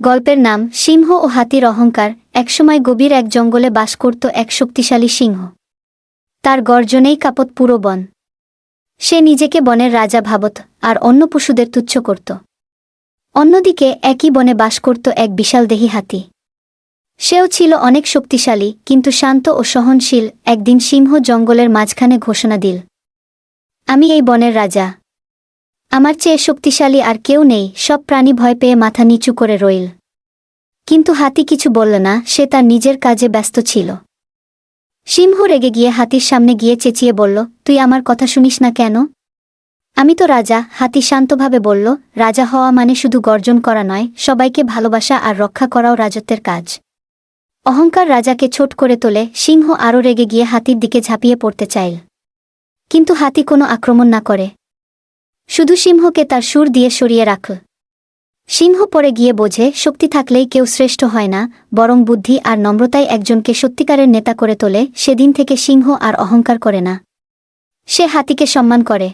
গল্পের নাম সিংহ ও হাতির অহংকার, একসময় গভীর এক জঙ্গলে বাস করত এক শক্তিশালী সিংহ। তার গর্জনেই কাপত পুরো বন। সে নিজেকে বনের রাজা ভাবত আর অন্য পশুদের তুচ্ছ করত। অন্যদিকে একই বনে বাস করত এক বিশালদেহী হাতি। সেও ছিল অনেক শক্তিশালী, কিন্তু শান্ত ও সহনশীল একদিন সিংহ জঙ্গলের মাঝখানে ঘোষণা দিল, আমি এই বনের রাজা। আমার চেয়ে শক্তিশালী আর কেউ নেই, সব প্রাণী ভয় পেয়ে মাথা নিচু করে রইল। কিন্তু হাতি কিছু বলল না, সে তার নিজের কাজে ব্যস্ত ছিল। সিংহ রেগে গিয়ে হাতির সামনে গিয়ে চেঁচিয়ে বলল, তুই আমার কথা শুনিস না কেন? আমি তো রাজা, হাতি শান্তভাবে বলল, রাজা হওয়া মানে শুধু গর্জন করা নয়, সবাইকে ভালোবাসা আর রক্ষা করাও রাজত্বের কাজ। অহংকার রাজাকে ছোট করে তোলে, সিংহ আরও রেগে গিয়ে হাতির দিকে ঝাঁপিয়ে পড়তে চাইল। কিন্তু হাতি কোনো আক্রমণ না করে। শুধু সিংহকে তার সুর দিয়ে সরিয়ে রাখ। সিংহ পরে গিয়ে বোঝে, শক্তি থাকলেই কেউ শ্রেষ্ঠ হয় না, বরং বুদ্ধি আর নম্রতায় একজনকে সত্যিকারের নেতা করে তোলে, সেদিন থেকে সিংহ আর অহংকার করে না। সে হাতিকে সম্মান করে।